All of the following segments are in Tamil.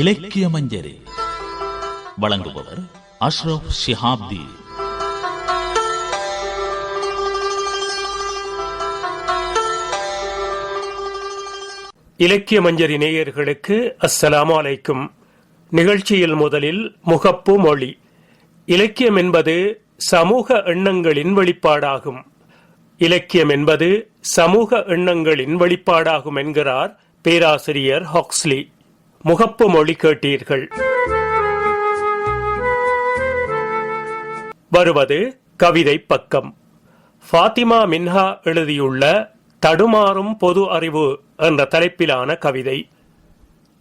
இலக்கிய மஞ்சரி. வழங்குபவர் அஷ்ரப் ஷிஹாப்தி. இலக்கிய மஞ்சரி நேயர்களுக்கு அஸ்ஸலாமு அலைக்கும். நிகழ்ச்சியில் முதலில் முகப்பு மொழி. இலக்கியம் என்பது சமூக எண்ணங்களின் வெளிப்பாடாகும். இலக்கியம் என்பது சமூக எண்ணங்களின் வெளிப்பாடாகும் என்கிறார் பேராசிரியர் ஹாக்ஸ்லி. முகப்பு மொழி கேட்டீர்கள். வருவது கவிதை பக்கம். ஃபாத்திமா மின்ஹா எழுதியுள்ள தடுமாறும் பொது அறிவு என்ற தலைப்பிலான கவிதை.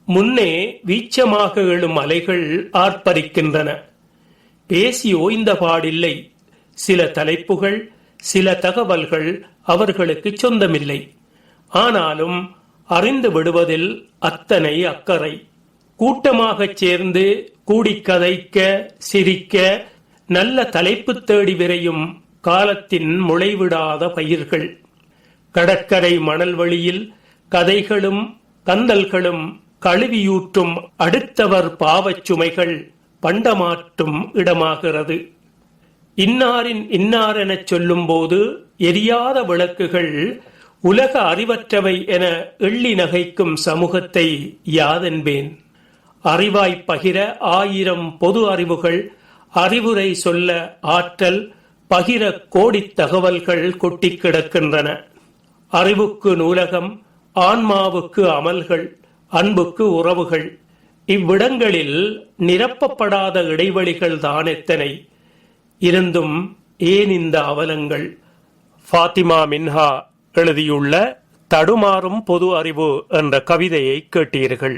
முன்னே வீச்சமாக எழும் அலைகள் ஆர்ப்பரிக்கின்றன. பேசி ஓய்ந்த பாடில்லை. சில தலைப்புகள் சில தகவல்கள் அவர்களுக்கு சொந்தமில்லை. ஆனாலும் அறிந்து விடுவதில் அத்தனை அக்கறை. கூட்டமாகச் சேர்ந்து கூடி கதைக்க சிரிக்க நல்ல தலைப்பு தேடி விரையும் காலத்தின் முளைவிடாத பயிர்கள். கடற்கரை மணல் வழியில் கதைகளும் கந்தல்களும் கழுவியூற்றும் அடுத்தவர் பாவச் சுமைகள் பண்டமாற்றும் இடமாகிறது. இன்னாரின் இன்னாரெனச் சொல்லும்போது எரியாத விளக்குகள் உலக அறிவற்றவை என எள்ளி நகைக்கும் சமூகத்தை யாதென்பேன்? அறிவாய் பகிர ஆயிரம் பொது அறிவுகள் அறிவுரை சொல்ல ஆற்றல் பகிர கோடித் தகவல்கள் கொட்டி கிடக்கின்றன. அறிவுக்கு நூலகம் ஆன்மாவுக்கு அமல்கள் அன்புக்கு உறவுகள். இவ்விடங்களில் நிரப்பப்படாத இடைவெளிகள் தான் எத்தனை? இருந்தும் ஏன் இந்த அவலங்கள்? ஃபாத்திமா மின்ஹா எழுதியுள்ள தடுமாறும் பொது அறிவு என்ற கவிதையை கேட்டீர்கள்.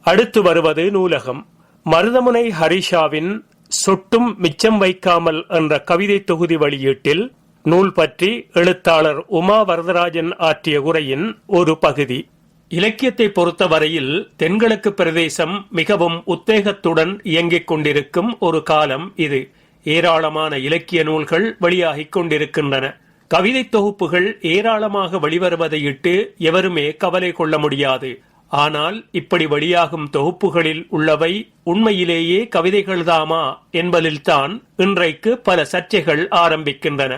அடுத்து வருவது நூலகம். மருதமுனை ஹரிஷாவின் சொட்டும் மிச்சம் வைக்காமல் என்ற கவிதை தொகுதி வெளியீட்டில் நூல் பற்றி எழுத்தாளர் உமா வரதராஜன் ஆற்றிய உரையின் ஒரு பகுதி. இலக்கியத்தை பொறுத்தவரையில் தென்கிழக்கு பிரதேசம் மிகவும் உத்தேகத்துடன் இயங்கிக் கொண்டிருக்கும் ஒரு காலம் இது. ஏராளமான இலக்கிய நூல்கள் வெளியாகிக் கொண்டிருக்கின்றன. கவிதை தொகுப்புகள் ஏராளமாக வெளிவருவதையிட்டு எவருமே கவலை கொள்ள முடியாது. ஆனால் இப்படி வெளியாகும் தொகுப்புகளில் உள்ளவை உண்மையிலேயே கவிதைகள்தாமா என்பதில்தான் இன்றைக்கு பல சர்ச்சைகள் ஆரம்பிக்கின்றன.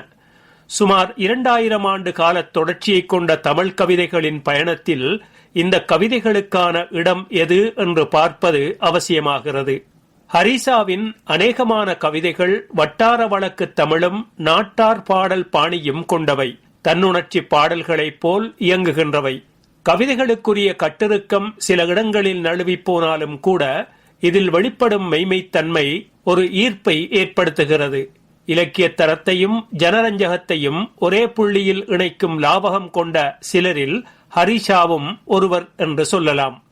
சுமார் இரண்டாயிரம் ஆண்டு கால தொடர்ச்சியை கொண்ட தமிழ் கவிதைகளின் பயணத்தில் இந்த கவிதைகளுக்கான இடம் எது என்று பார்ப்பது அவசியமாகிறது. ஹரிசாவின் அநேகமான கவிதைகள் வட்டார வழக்கு தமிழும் நாட்டார் பாடல் பாணியும் கொண்டவை. தன்னுணர்ச்சி பாடல்களைப் போல் இயங்குகின்றவை. கவிதைகளுக்குரிய கட்டிருக்கம் சில இடங்களில் நழுவி போனாலும் கூட இதில் வெளிப்படும் மெய்மைத்தன்மை ஒரு ஈர்ப்பை ஏற்படுத்துகிறது. இலக்கிய தரத்தையும் ஜனரஞ்சகத்தையும் ஒரே புள்ளியில் இணைக்கும் லாபகம் கொண்ட சிலரில் ஹரிஷாவும் ஒருவர் என்று சொல்லலாம்.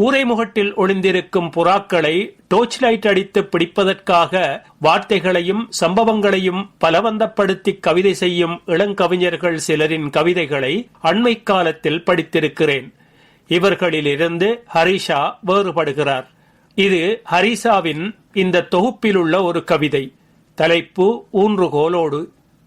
கூரைமுகட்டில் ஒளிந்திருக்கும் புறாக்களை டோர்ச் லைட் அடித்து பிடிப்பதற்காக வார்த்தைகளையும் சம்பவங்களையும் பலவந்தப்படுத்தி கவிதை செய்யும் இளங்கவிஞர்கள் சிலரின் கவிதைகளை அண்மை காலத்தில் படித்திருக்கிறேன். இவர்களிலிருந்து ஹரிஷா வேறுபடுகிறார். இது ஹரிஷாவின் இந்த தொகுப்பிலுள்ள ஒரு கவிதை. தலைப்பு ஊன்றுகோலோடு.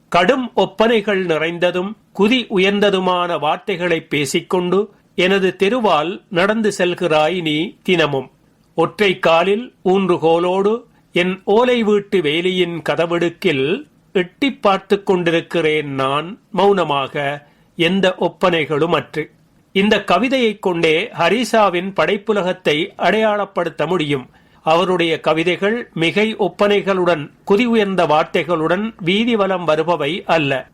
கடும் ஒப்பனைகள் நிறைந்ததும் குதி உயர்ந்ததுமான வார்த்தைகளை பேசிக்கொண்டு எனது தெருவால் நடந்து செல்கிறாய் நீ தினமும். ஒற்றை காலில் ஊன்றுகோலோடு என் ஓலை வீட்டு வேலியின் கதவெடுக்கில் எட்டி பார்த்து கொண்டிருக்கிறேன் நான் மௌனமாக. எந்த ஒப்பனைகளும் அற்று இந்த கவிதையைக் கொண்டே ஹரிசாவின் படைப்புலகத்தை அடையாளப்படுத்த முடியும். அவருடைய கவிதைகள் மிகை ஒப்பனைகளுடன் குதி உயர்ந்த வார்த்தைகளுடன் வீதி வலம் வருபவை அல்ல.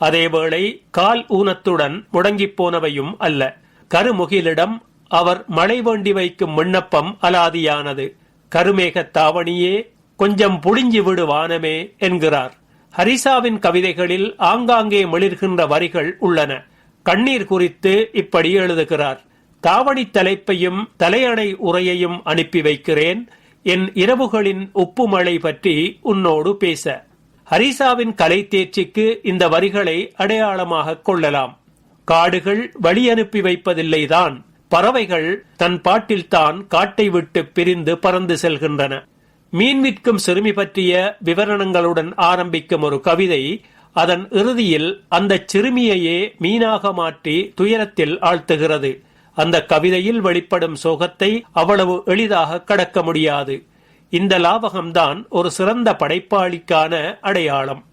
அதேவேளை கால் ஊனத்துடன் முடங்கிப் போனவையும் அல்ல. கருமுகிலிடம் அவர் மழை வேண்டி வைக்கும் விண்ணப்பம் அலாதியானது. கருமேகத் தாவணியே கொஞ்சம் புழிஞ்சு விடு வானமே என்கிறார். ஹரிசாவின் கவிதைகளில் ஆங்காங்கே மிளிர்கின்ற வரிகள் உள்ளன. கண்ணீர் குறித்து இப்படி எழுதுகிறார். தாவணி தலைப்பையும் தலையணை உரையையும் அனுப்பி வைக்கிறேன். என் இரவுகளின் உப்பு மழை பற்றி உன்னோடு பேச. ஹரிசாவின் கலை தேர்ச்சிக்கு இந்த வரிகளை அடையாளமாக கொள்ளலாம். காடுகள் வழி அனுப்பி வைப்பதில்லைதான். பறவைகள் தன் பாட்டில்தான் காட்டை விட்டு பிரிந்து பறந்து செல்கின்றன. மீன் விற்கும் சிறுமி பற்றிய விவரணங்களுடன் ஆரம்பிக்கும் ஒரு கவிதை அதன் இறுதியில் அந்த சிறுமியையே மீனாக மாற்றி துயரத்தில் ஆழ்த்துகிறது. அந்த கவிதையில் வெளிப்படும் சோகத்தை அவ்வளவு எளிதாக கடக்க முடியாது. இந்த லாவகம்தான் ஒரு சிறந்த படைப்பாளிக்கான அடையாளம்.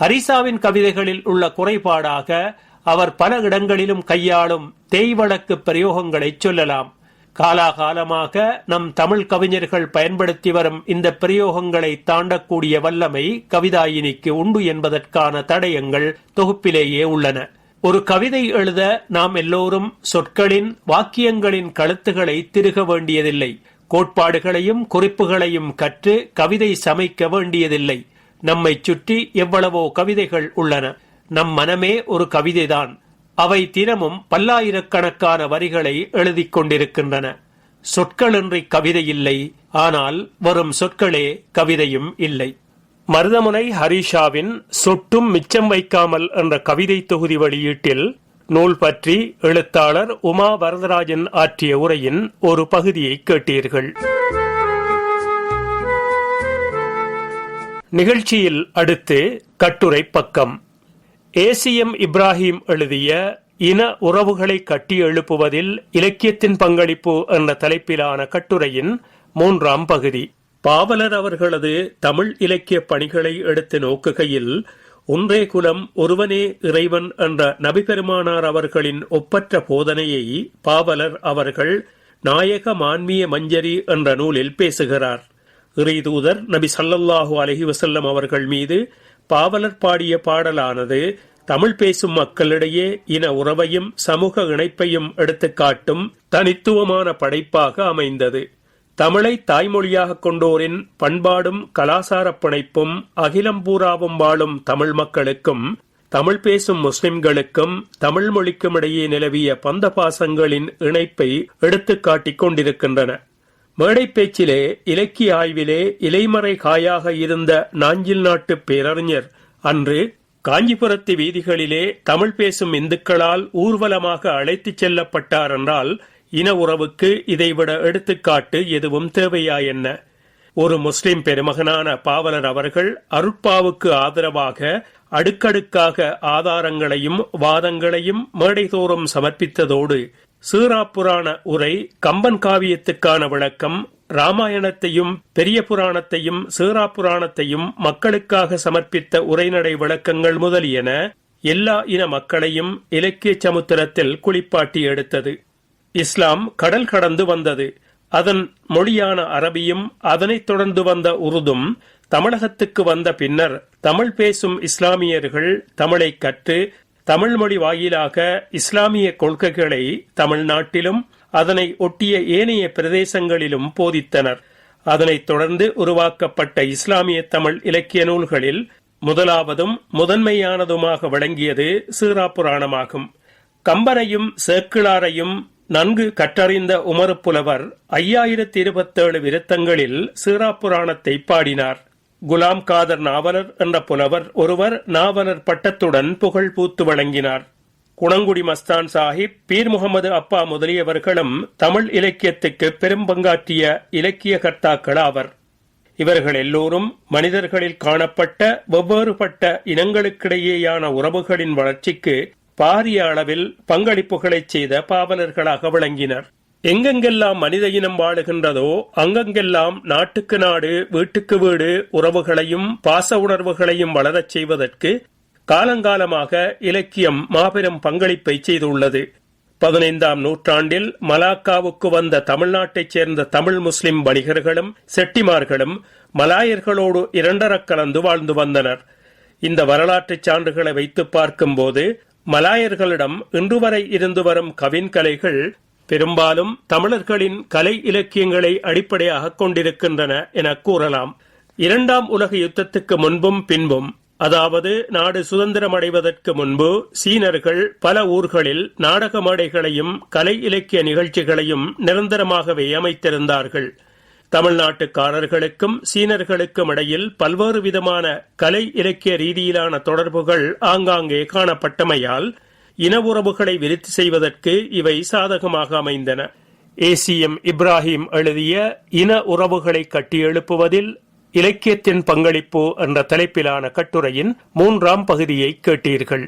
ஹரிசாவின் கவிதைகளில் உள்ள குறைபாடாக அவர் பல இடங்களிலும் கையாளும் தேய்வழக்கு பிரயோகங்களை சொல்லலாம். காலாகாலமாக நம் தமிழ் கவிஞர்கள் பயன்படுத்தி வரும் இந்த பிரயோகங்களை தாண்டக்கூடிய வல்லமை கவிதாயினிக்கு உண்டு என்பதற்கான தடயங்கள் தொகுப்பிலேயே உள்ளன. ஒரு கவிதை எழுத நாம் எல்லோரும் சொற்களின் வாக்கியங்களின் கழுத்துகளை திருக வேண்டியதில்லை. கோட்பாடுகளையும் குறிப்புகளையும் கற்று கவிதை சமைக்க வேண்டியதில்லை. நம்மை சுற்றி எவ்வளவோ கவிதைகள் உள்ளன. நம் மனமே ஒரு கவிதைதான். அவை தினமும் பல்லாயிரக்கணக்கான வரிகளை எழுதிக் கொண்டிருக்கின்றன. சொற்களின்றி கவிதை இல்லை ஆனால் வரும் சொற்களே கவிதையும் இல்லை. மருதமுனை ஹரிஷாவின் சொட்டும் மிச்சம் வைக்காமல் என்ற கவிதை தொகுதி வெளியீட்டில் நூல் பற்றி எழுத்தாளர் உமா வரதராஜன் ஆற்றிய உரையின் ஒரு பகுதியை கேட்டீர்கள். நிகழ்ச்சியில் அடுத்து கட்டுரை பக்கம். ஏசிஎம் இப்ராஹிம் எழுதிய இன உறவுகளை கட்டி எழுப்புவதில் இலக்கியத்தின் பங்களிப்பு என்ற தலைப்பிலான கட்டுரையின் மூன்றாம் பகுதி. பாவலர் அவர்களது தமிழ் இலக்கிய பணிகளை எடுத்து நோக்குகையில் ஒன்றே குலம் ஒருவனே இறைவன் என்ற நபிபெருமானார் அவர்களின் ஒப்பற்ற போதனையை பாவலர் அவர்கள் நாயக மான்மிய மஞ்சரி என்ற நூலில் பேசுகிறார். இறைதூதர் நபி சல்லல்லாஹு அலஹி வசல்லம் அவர்கள் மீது பாவலர் பாடிய பாடலானது தமிழ் பேசும் மக்களிடையே இன உறவையும் சமூக இணைப்பையும் எடுத்துக்காட்டும் தனித்துவமான படைப்பாக அமைந்தது. தமிழை தாய்மொழியாக கொண்டோரின் பண்பாடும் கலாசார பிணைப்பும் அகிலம்பூராவும் வாழும் தமிழ் மக்களுக்கும் தமிழ் பேசும் முஸ்லிம்களுக்கும் தமிழ் மொழிக்கும் இடையே நிலவிய பந்த பாசங்களின் இணைப்பை எடுத்துக்காட்டிக் கொண்டிருக்கின்றன. மேடை பேச்சிலே இலக்கிய ஆய்விலே இலைமறை காயாக இருந்த நாஞ்சில் நாட்டு பேரறிஞர் அன்று காஞ்சிபுரத்து வீதிகளிலே தமிழ் பேசும் இந்துக்களால் ஊர்வலமாக அழைத்துச் செல்லப்பட்டார் என்றால் இன உறவுக்கு இதைவிட எடுத்துக்காட்டு எதுவும் தேவையா என்ன? ஒரு முஸ்லிம் பெருமகனான பாவலர் அவர்கள் அருட்பாவுக்கு ஆதரவாக அடுக்கடுக்காக ஆதாரங்களையும் வாதங்களையும் மேடைதோறும் சமர்ப்பித்ததோடு சீராப்புராண உரை கம்பன் காவியத்துக்கான விளக்கம் ராமாயணத்தையும் பெரிய புராணத்தையும் சீரா புராணத்தையும் மக்களுக்காக சமர்ப்பித்த உரைநடை விளக்கங்கள் முதலியன எல்லா இன மக்களையும் இலக்கிய சமுத்திரத்தில் குளிப்பாட்டி எடுத்தது. இஸ்லாம் கடல் கடந்து வந்தது. அதன் மொழியான அரபியும் அதனைத் தொடர்ந்து வந்த உருதும் தமிழகத்துக்கு வந்த பின்னர் தமிழ் பேசும் இஸ்லாமியர்கள் தமிழை கற்று தமிழ் மொழி வாயிலாக இஸ்லாமிய கொள்கைகளை தமிழ்நாட்டிலும் அதனை ஒட்டிய ஏனைய பிரதேசங்களிலும் போதித்தனர். அதனைத் தொடர்ந்து உருவாக்கப்பட்ட இஸ்லாமிய தமிழ் இலக்கிய நூல்களில் முதலாவதும் முதன்மையானதுமாக விளங்கியது சீரா புராணமாகும். கம்பனையும் சேக்கிழாரையும் நன்கு கற்றறிந்த உமறு புலவர் ஐயாயிரத்தி இருபத்தேழு விருத்தங்களில் சீரா புராணத்தை பாடினார். குலாம் காதர் நாவலர் என்ற புலவர் ஒருவர் நாவலர் பட்டத்துடன் புகழ் பூத்து வழங்கினார். குணங்குடி மஸ்தான் சாஹிப் பீர் முகமது அப்பா முதலியவர்களும் தமிழ் இலக்கியத்துக்கு பெரும் பங்காற்றிய இலக்கிய கர்த்தாக்கள் ஆவர். இவர்கள் எல்லோரும் மனிதர்களில் காணப்பட்ட வெவ்வேறுபட்ட இனங்களுக்கிடையேயான உறவுகளின் வளர்ச்சிக்கு பாரிய அளவில் பங்களிப்புகளைச் செய்த பாவலர்களாக விளங்கினர். எங்கெங்கெல்லாம் மனித இனம் வாழுகின்றதோ அங்கெங்கெல்லாம் நாட்டுக்கு நாடு வீட்டுக்கு வீடு உறவுகளையும் பாச உணர்வுகளையும் வளரச் செய்வதற்கு காலங்காலமாக இலக்கியம் மாபெரும் பங்களிப்பை செய்துள்ளது. பதினைந்தாம் நூற்றாண்டில் மலாக்காவுக்கு வந்த தமிழ்நாட்டைச் சேர்ந்த தமிழ் முஸ்லிம் வணிகர்களும் செட்டிமார்களும் மலாயர்களோடு இரண்டரக் கலந்து வாழ்ந்து வந்தனர். இந்த வரலாற்றுச் சான்றுகளை வைத்து பார்க்கும்போது மலாயர்களிடம் இன்று வரை இருந்து வரும் கவின்கலைகள் பெரும்பாலும் தமிழர்களின் கலை இலக்கியங்களை அடிப்படையாக கொண்டிருக்கின்றன என கூறலாம். இரண்டாம் உலக யுத்தத்துக்கு முன்பும் பின்பும் அதாவது நாடு சுதந்திரம் அடைவதற்கு முன்பு சீனர்கள் பல ஊர்களில் நாடக மேடைகளையும் கலை இலக்கிய நிகழ்ச்சிகளையும் நிரந்தரமாகவே அமைத்திருந்தார்கள். தமிழ்நாட்டுக்காரர்களுக்கும் சீனர்களுக்கும் இடையில் பல்வேறு விதமான கலை இலக்கிய ரீதியிலான தொடர்புகள் ஆங்காங்கே காணப்பட்டமையால் இன உறவுகளை விருத்தி செய்வதற்கு இவை சாதகமாக அமைந்தன. ஏசிஎம் இப்ராஹிம் எழுதிய இன உறவுகளை கட்டியெழுப்புவதில் இலக்கியத்தின் பங்களிப்பு என்ற தலைப்பிலான கட்டுரையின் மூன்றாம் பகுதியை கேட்டீர்கள்.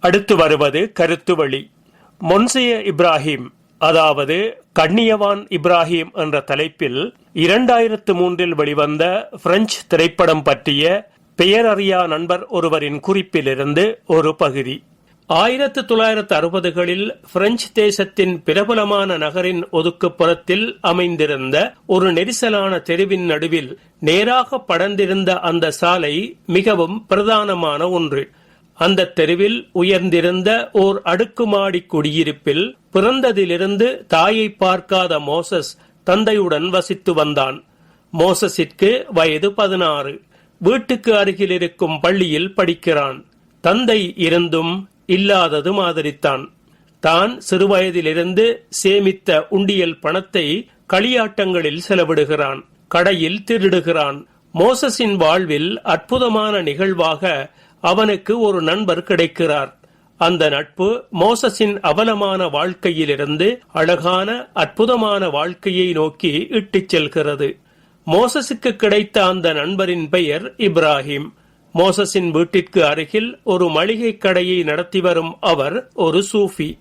அடுத்து வருவது கருத்துவழி மொன்சிய இப்ராஹிம் அதாவது கண்ணியவான் இப்ராஹிம் என்ற தலைப்பில் இரண்டாயிரத்து மூன்றில் வெளிவந்த பிரெஞ்சு திரைப்படம் பற்றிய பெயரறியா நண்பர் ஒருவரின் குறிப்பிலிருந்து ஒரு பகுதி. ஆயிரத்து தொள்ளாயிரத்து அறுபதுகளில் பிரெஞ்சு தேசத்தின் பிரபலமான நகரின் ஒதுக்குப்புறத்தில் அமைந்திருந்த ஒரு நெரிசலான தெருவின் நடுவில் நேராக படர்ந்திருந்த அந்த சாலை மிகவும் பிரதானமான ஒன்று. அந்த தெருவில் உயர்ந்திருந்த ஓர் அடுக்குமாடி குடியிருப்பில் பிறந்ததிலிருந்து தாயை பார்க்காத மோசஸ் தந்தையுடன் வசித்து வந்தான். மோசஸிற்கு வயது பதினாறு. வீட்டுக்கு அருகில் இருக்கும் பள்ளியில் படிக்கிறான். தந்தை இருந்தும் இல்லாதது மாதிரித்தான். தான் சிறுவயதிலிருந்து சேமித்த உண்டியல் பணத்தை களியாட்டங்களில் செலவிடுகிறான். கடையில் திருடுகிறான். மோசஸின் வாழ்வில் அற்புதமான நிகழ்வாக அவனுக்கு ஒரு நண்பர் கிடைக்கிறார். அந்த நட்பு மோசஸின் அவலமான வாழ்க்கையிலிருந்து அழகான அற்புதமான வாழ்க்கையை நோக்கி இட்டுச் செல்கிறது. மோசஸுக்கு கிடைத்த அந்த நண்பரின் பெயர் இப்ராஹிம். மோசஸின் வீட்டிற்கு அருகில் ஒரு மளிகை கடையை நடத்தி வரும் அவர் ஒரு சூஃபி.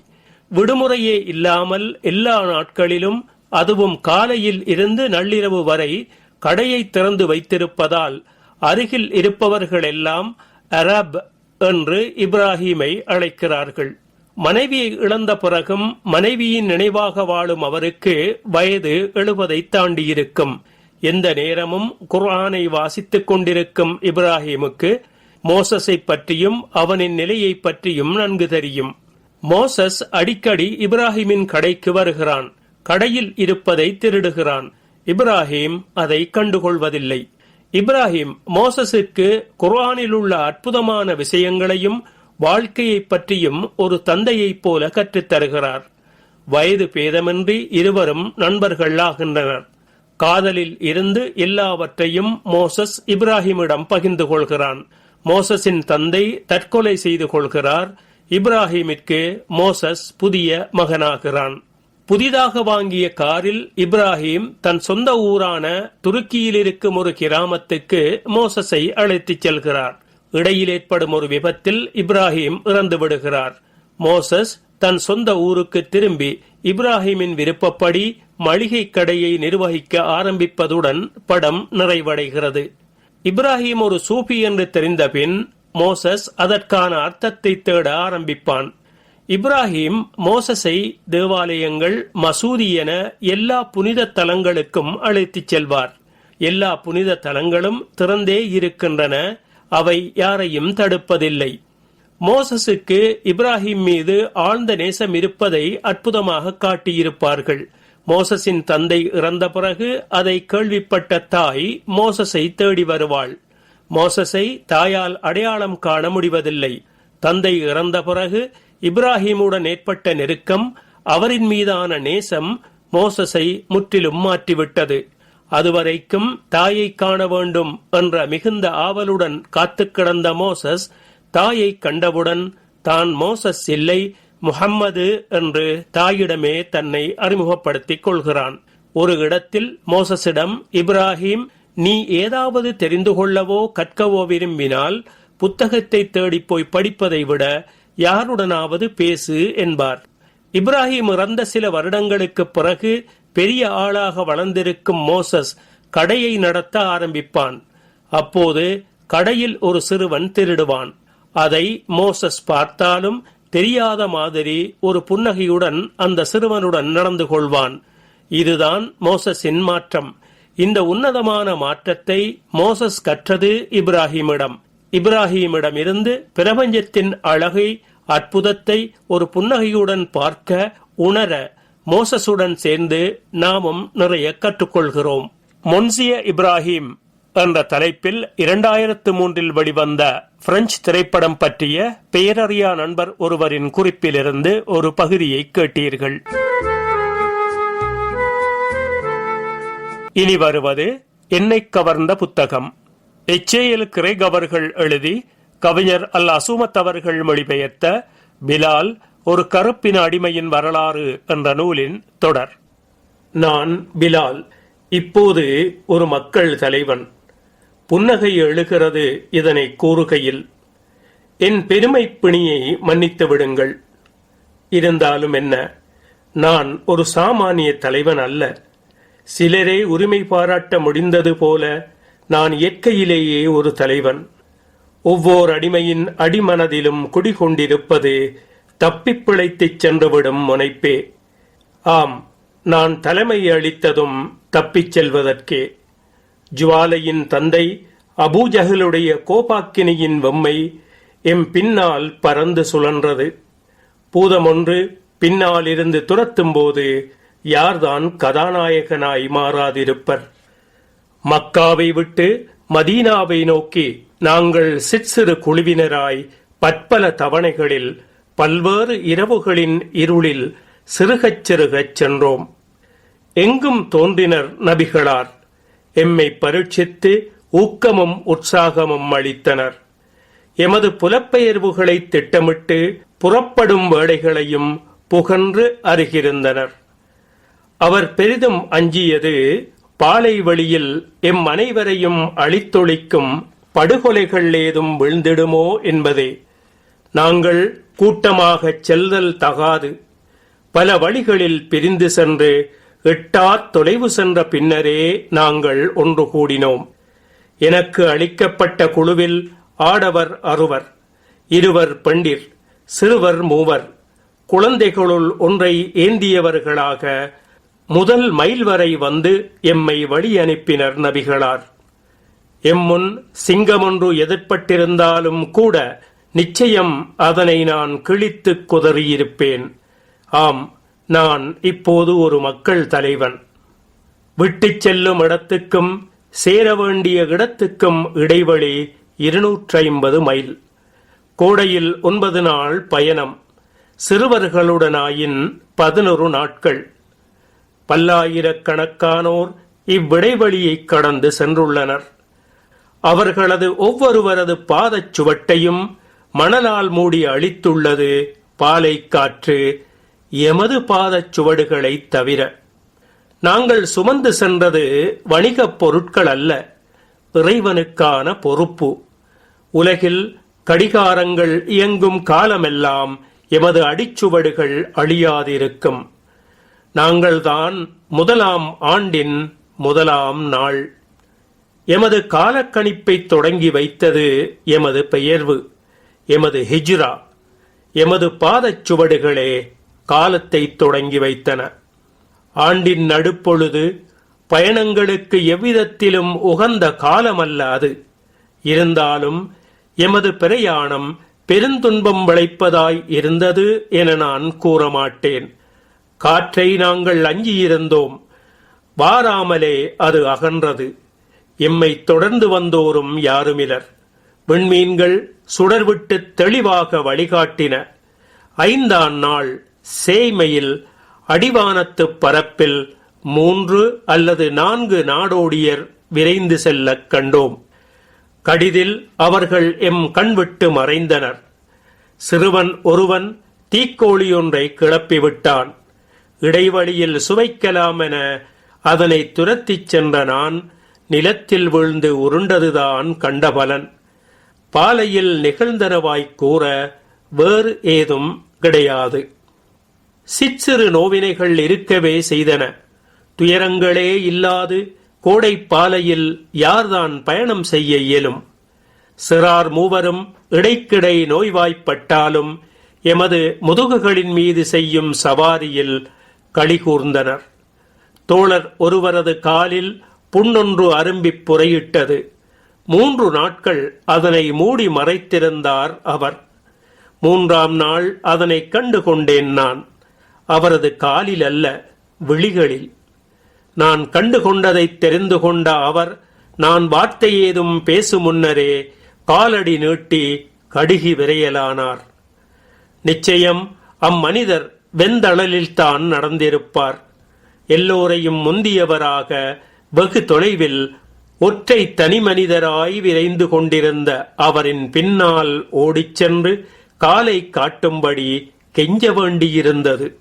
விடுமுறையே இல்லாமல் எல்லா நாட்களிலும் அதுவும் காலையில் இருந்து நள்ளிரவு வரை கடையை திறந்து வைத்திருப்பதால் அருகில் இருப்பவர்களெல்லாம் அரப் என்று இப்ராஹீமை அழைக்கிறார்கள். மனைவியை இழந்த பிறகும் மனைவியின் நினைவாக வாழும் அவருக்கு வயது எழுபதை தாண்டியிருக்கும். எந்த நேரமும் குர்ஆனை வாசித்துக் கொண்டிருக்கும் இப்ராஹிமுக்கு மோசஸை பற்றியும் அவனின் நிலையை பற்றியும் நன்கு தெரியும். மோசஸ் அடிக்கடி இப்ராஹிமின் கடைக்கு வருகிறான். கடையில் இருப்பதை திருடுகிறான். இப்ராஹிம் அதை கண்டுகொள்வதில்லை. இப்ராஹிம் மோசஸுக்கு குர்ஆனில் உள்ள அற்புதமான விஷயங்களையும் வாழ்க்கையை பற்றியும் ஒரு தந்தையைப் போல கற்றுத் தருகிறார் வயது பேதமின்றி இருவரும் நண்பர்கள் ஆகின்றனர் காதலில் இருந்து எல்லாவற்றையும் மோசஸ் இப்ராஹிமிடம் பகிர்ந்து கொள்கிறான். மோசஸின் தந்தை தற்கொலை செய்து கொள்கிறார். இப்ராஹிமிற்கு மோசஸ் புதிய மகனாகிறான். புதிதாக வாங்கிய காரில் இப்ராஹிம் தன் சொந்த ஊரான துருக்கியில் இருக்கும் ஒரு கிராமத்துக்கு மோசஸை அழைத்துச் செல்கிறார். இடையில் ஏற்படும் ஒரு விபத்தில் இப்ராஹிம் இறந்து விடுகிறார் மோசஸ் தன் சொந்த ஊருக்கு திரும்பி இப்ராஹிமின் விருப்பப்படி மளிகை கடையை நிர்வகிக்க ஆரம்பிப்பதுடன் படம் நிறைவடைகிறது. இப்ராஹிம் ஒரு சூஃபி என்று தெரிந்தபின் மோசஸ் அதற்கான அர்த்தத்தை தேட ஆரம்பிப்பான். இப்ராஹிம் மோசஸை தேவாலயங்கள் மசூதி என எல்லா புனித தலங்களுக்கும் அழைத்துச் செல்வார். எல்லா புனித தலங்களும் திறந்தே இருக்கின்றன. அவை யாரையும் தடுப்பதில்லை. மோசஸுக்கு இப்ராஹிம் மீது ஆழ்ந்த நேசம் இருப்பதை அற்புதமாக காட்டியிருப்பார்கள். மோசஸின் தந்தை இறந்த பிறகு அதை கேள்விப்பட்ட தாய் மோசஸை தேடி வருவாள். மோசஸை தாயால் அடையாளம் காண முடிவதில்லை. தந்தை இறந்த பிறகு இப்ராஹிமுடன் ஏற்பட்ட நெருக்கம் அவரின் மீதான நேசம் மோசஸை முற்றிலும் மாற்றிவிட்டது. அதுவரைக்கும் தாயை காண வேண்டும் என்ற மிகுந்த ஆவலுடன் காத்து கிடந்த மோசஸ் தாயை கண்டவுடன் தான் மோசஸ் இல்லை முஹம்மது என்று தாயிடமே தன்னை அறிமுகப்படுத்திக் கொள்கிறான். ஒரு இடத்தில் மோசஸிடம் இப்ராஹிம் நீ ஏதாவது தெரிந்து கொள்ளவோ கற்கவோ விரும்பினால் புத்தகத்தை தேடிப் போய் படிப்பதை விட யாருடனாவது பேசு என்பார். இப்ராஹிம் இறந்த சில வருடங்களுக்கு பிறகு பெரிய ஆளாக வளர்ந்திருக்கும் மோசஸ் கடையை நடத்த ஆரம்பிப்பான். அப்போது கடையில் ஒரு சிறுவன் திருடுவான். அதை மோசஸ் பார்த்தாலும் தெரியாத மாதிரி ஒரு புன்னகையுடன் அந்த சிறுவனுடன் நடந்து கொள்வான். இதுதான் மோசஸின் மாற்றம். இந்த உன்னதமான மாற்றத்தை மோசஸ் கற்றது இப்ராஹிமிடம். இப்ராஹிமிடம் இருந்து பிரபஞ்சத்தின் அழகை அற்புதத்தை ஒரு புன்னகையுடன் பார்க்க உணர மோசஸுடன் சேர்ந்து நாமும் நிறைய கற்றுக்கொள்கிறோம். மொன்சிய இப்ராஹிம் என்ற தலைப்பில் இரண்டாயிரத்து மூன்றில் வெளிவந்த பிரெஞ்சு திரைப்படம் பற்றிய பேரறியா நண்பர் ஒருவரின் குறிப்பிலிருந்து ஒரு பகுதியை கேட்டீர்கள். இனி வருவது என்னை கவர்ந்த புத்தகம். எச்ஏஎல் கிரேக் அவர்கள் எழுதி கவிஞர் அல் அசூமத் அவர்கள் மொழிபெயர்த்த பிலால் ஒரு கருப்பின அடிமையின் வரலாறு என்ற நூலின் தொடர். நான் பிலால் இப்போது ஒரு மக்கள் தலைவன். புன்னகை எழுகிறது இதனை கூறுகையில் என் பெருமை பிணியை மன்னித்து விடுங்கள். இருந்தாலும் என்ன நான் ஒரு சாமானிய தலைவன் அல்ல. சிலரே உரிமை பாராட்ட முடிந்தது போல நான் இயற்கையிலேயே ஒரு தலைவன். ஒவ்வொரு அடிமையின் அடிமனதிலும் குடிகொண்டிருப்பது தப்பிப்பிழைத்துச் சென்றுவிடும் முனைப்பே. ஆம் நான் தலைமை அளித்ததும் தப்பிச் செல்வதற்கே. ஜுவாலையின் தந்தை அபூஜஹலுடைய கோபாக்கினியின் வெம்மை எம் பின்னால் பறந்து சுழன்றது. பூதமொன்று பின்னாலிருந்து துரத்தும் துரத்தும்போது யார்தான் கதாநாயகனாய் மாறாதிருப்பர். மக்காவை விட்டு மதீனாவை நோக்கி நாங்கள் சிற்சிறு குழுவினராய் பற்பல தவணைகளில் பல்வேறு இரவுகளின் இருளில் சிறுகச் சிறுகச் சென்றோம். எங்கும் தோன்றினர் நபிகளார். எம்மை பரீட்சித்து ஊக்கமும் உற்சாகமும் அளித்தனர். எமது புலப்பெயர்வுகளை திட்டமிட்டு புறப்படும் வேளைகளையும் புகன்று அருகிருந்தனர் அவர் பெரிதும் அஞ்சியது பாலை வழியில் எம் அனைவரையும் அழித்தொழிக்கும் படுகொலைகள் ஏதும் விழுந்திடுமோ என்பதே. நாங்கள் கூட்டமாகச் செல்தல் தகாது. பல வழிகளில் பிரிந்து சென்று எட்டாத் தொலைவு சென்ற பின்னரே நாங்கள் ஒன்று கூடினோம். எனக்கு அளிக்கப்பட்ட குழுவில் ஆடவர் அறுவர் இருவர் பெண்டிர் சிறுவர் மூவர். குழந்தைகளுள் ஒன்றை ஏந்தியவர்களாக முதல் மைல் வரை வந்து எம்மை வழி அனுப்பினர் நபிகளார். எம்முன் சிங்கமொன்று எதிர்பட்டிருந்தாலும் கூட நிச்சயம் அதனை நான் கிழித்துக் குதறியிருப்பேன். ஆம் நான் இப்போது ஒரு மக்கள் தலைவன். விட்டுச் செல்லும் இடத்துக்கும் சேர வேண்டிய இடத்துக்கும் இடைவெளி இருநூற்றி ஐம்பது மைல். கோடையில் ஒன்பது நாள் பயணம். சிறுவர்களுடனாயின் பதினொரு நாட்கள். பல்லாயிரக்கணக்கானோர் இவ்விடைவெளியைக் கடந்து சென்றுள்ளனர். அவர்களது ஒவ்வொருவரது பாதச் சுவட்டையும் மணலால் மூடி அழித்துள்ளது பாலை காற்று எமது பாதச் சுவடுகளைத் தவிர நாங்கள் சுமந்து சென்றது வணிகப் பொருட்கள் அல்ல இறைவனுக்கான பொறுப்பு. உலகில் கடிகாரங்கள் இயங்கும் காலமெல்லாம் எமது அடிச்சுவடுகள் அழியாதிருக்கும். நாங்கள்தான் முதலாம் ஆண்டின் முதலாம் நாள். எமது காலக்கணிப்பை தொடங்கி வைத்தது எமது பெயர்வு எமது ஹிஜ்ரா. எமது பாதச் சுவடுகளே காலத்தை தொடங்கி வைத்தன. ஆண்டின் நடுப்பொழுது பயணங்களுக்கு எவ்விதத்திலும் உகந்த காலமல்ல அது இருந்தாலும் எமது பிரயாணம் பெருந்துன்பம் விளைப்பதாய் இருந்தது என நான் கூறமாட்டேன். காற்றை நாங்கள் அஞ்சியிருந்தோம். வாராமலே அது அகன்றது. எம்மை தொடர்ந்து வந்தோரும் யாருமிலர். விண்மீன்கள் சுடர்விட்டு தெளிவாக வழிகாட்டின. ஐந்தாம் நாள் சேய்மையில் அடிவானத்துப் பரப்பில் மூன்று அல்லது நான்கு நாடோடியர் விரைந்து செல்லக் கண்டோம். கடிதில் அவர்கள் எம் கண்விட்டு மறைந்தனர். சிறுவன் ஒருவன் தீக்கோழியொன்றை கிளப்பிவிட்டான் இடைவழியில் சுவைக்கலாமென அதனை துரத்திச் சென்ற நான் நிலத்தில் விழுந்து உருண்டதுதான் கண்டபலன் பாலையில் நிகழ்ந்தனவாய்க் கூற வேறு ஏதும் கிடையாது. சிற்சிறு நோவினைகள் இருக்கவே செய்தன. துயரங்களே இல்லாது கோடை பாலையில் யார்தான் பயணம் செய்ய இயலும்? சிறார் மூவரும் இடைக்கிடை நோய்வாய்ப்பட்டாலும் எமது முதுகுகளின் மீது செய்யும் சவாரியில் களிகூர்ந்தனர். தோழர் ஒருவரது காலில் புண்ணொன்று அரும்பிப் புறையிட்டது மூன்று நாட்கள் அதனை மூடி மறைத்திருந்தார் அவர். மூன்றாம் நாள் அதனை கண்டு கொண்டேன் நான். அவரது காலில் அல்ல விழிகளில். நான் கண்டு கொண்டதைத் தெரிந்து கொண்ட அவர் நான் வார்த்தை ஏதும் பேசும் முன்னரே காலடி நீட்டி கடுகி விரையலானார். நிச்சயம் அம்மனிதர் வெந்தளலில்தான் நடந்திருப்பார். எல்லோரையும் முந்தியவராக வெகு தொலைவில் ஒற்றை தனி மனிதராய் விரைந்து கொண்டிருந்த அவரின் பின்னால் ஓடிச் சென்று காலை காட்டும்படி கெஞ்ச வேண்டியிருந்தது.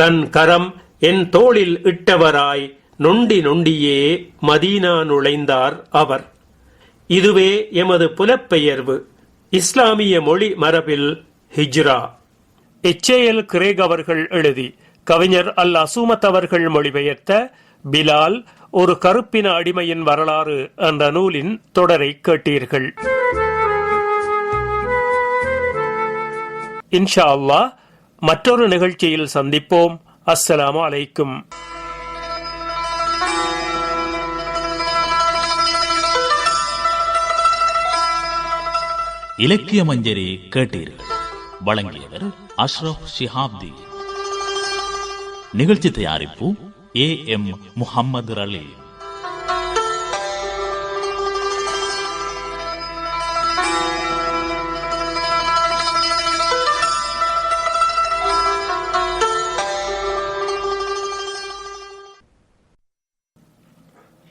தன் கரம் என் தோளில் இட்டவராய் நொண்டி நொண்டியே மதீனா நுழைந்தார் அவர். இதுவே எமது புலப்பெயர்வு. இஸ்லாமிய மொழி மரபில் ஹிஜ்ரா. எச்ஏஎல் கிரேக் அவர்கள் எழுதி கவிஞர் அல் அசூமத் அவர்கள் மொழிபெயர்த்த பிலால் ஒரு கருப்பின அடிமையின் வரலாறு என்ற நூலின் தொடரை கேட்டீர்கள். இன்ஷா அல்லாஹ் மற்றொரு நிகழ்ச்சியில் சந்திப்போம். அஸ்ஸலாமு அலைக்கும். இலக்கிய மஞ்சரி கேட்டீர்கள். வழங்கியவர் அஷ்ரப் ஷிஹாப்தி. நிகழ்ச்சி தயாரிப்பு ஏ எம் முஹம்மது ரலீம்